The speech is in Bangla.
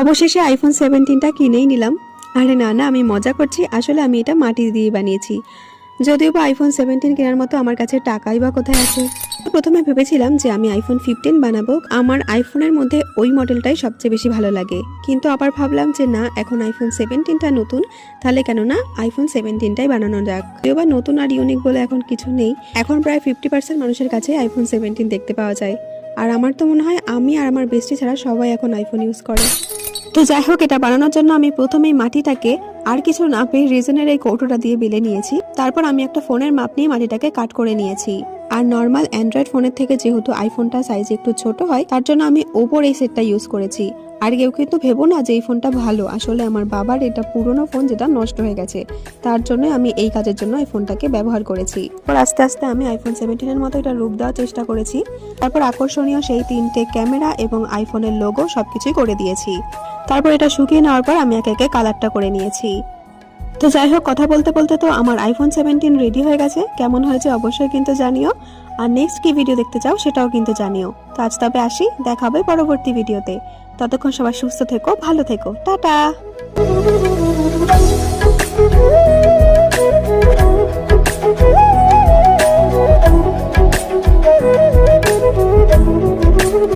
অবশেষে আইফোন সেভেন্টিনটা কিনেই নিলাম। আরে না না, আমি মজা করছি। আসলে আমি এটা মাটি দিয়ে বানিয়েছি। যদিও বা আইফোন সেভেন্টিন কেনার মতো আমার কাছে টাকাই বা কোথায় আছে? প্রথমে ভেবেছিলাম যে আমি আইফোন ফিফটিন বানাবো। আমার আইফোনের মধ্যে ওই মডেলটাই সবচেয়ে বেশি ভালো লাগে। কিন্তু আবার ভাবলাম যে না, এখন আইফোন সেভেন্টিনটা নতুন, তাহলে কেন না আইফোন সেভেন্টিনটাই বানানো যাক। যদিও বা নতুন আর ইউনিক বলে এখন কিছু নেই, এখন প্রায় ফিফটি পার্সেন্ট মানুষের কাছে আইফোন সেভেন্টিন দেখতে পাওয়া যায়। আর আমার তো মনে হয় আমি আর আমার বেস্টি ছাড়া সবাই এখন আইফোন ইউজ করে। তো যাই হোক, এটা বানানোর জন্য আমি প্রথমেই মাটিটাকে আর কিছু না পেয়ে রিজনের এই কৌটোটা দিয়ে বেলে নিয়েছি। তারপর আমি একটা ফোনের মাপ নিয়ে মাটিটাকে কাট করে নিয়েছি। আর নর্মাল অ্যান্ড্রয়েড ফোনের থেকে যেহেতু আইফোনটা সাইজ একটু ছোট হয়, তার জন্য আমি ওপর এই সেটটা ইউজ করেছি। আর কেউ কিন্তু ভেবো না যে এই ফোনটা ভালো। আসলে আমার বাবার এটা পুরনো ফোন যেটা নষ্ট হয়ে গেছে। তার জন্য আমি এই কাজের জন্য এই ফোনটাকে ব্যবহার করেছি। তারপর আস্তে আস্তে আমি আইফোন সেভেন্টিনের মতো এটা রূপ দেওয়ার চেষ্টা করেছি। তারপর আকর্ষণীয় সেই তিনটে ক্যামেরা এবং আইফোনের লোগো সবকিছুই করে দিয়েছি। তারপর এটা শুকিয়ে নেওয়ার পর আমি একে একে কালারটা করে নিয়েছি। তো যাই হোক, কথা বলতে বলতে তো আমার আইফোন সেভেন্টিন রেডি হয়ে গেছে। কেমন হয়েছে অবশ্যই কিন্তু জানিও। আর নেক্সট কি ভিডিও দেখতে চাও সেটাও কিন্তু জানিও। তো আজ তবে আসি, দেখা হবে পরবর্তী ভিডিওতে ততক্ষণ সবাই সুস্থ থেকো, ভালো থেকো। টাটা!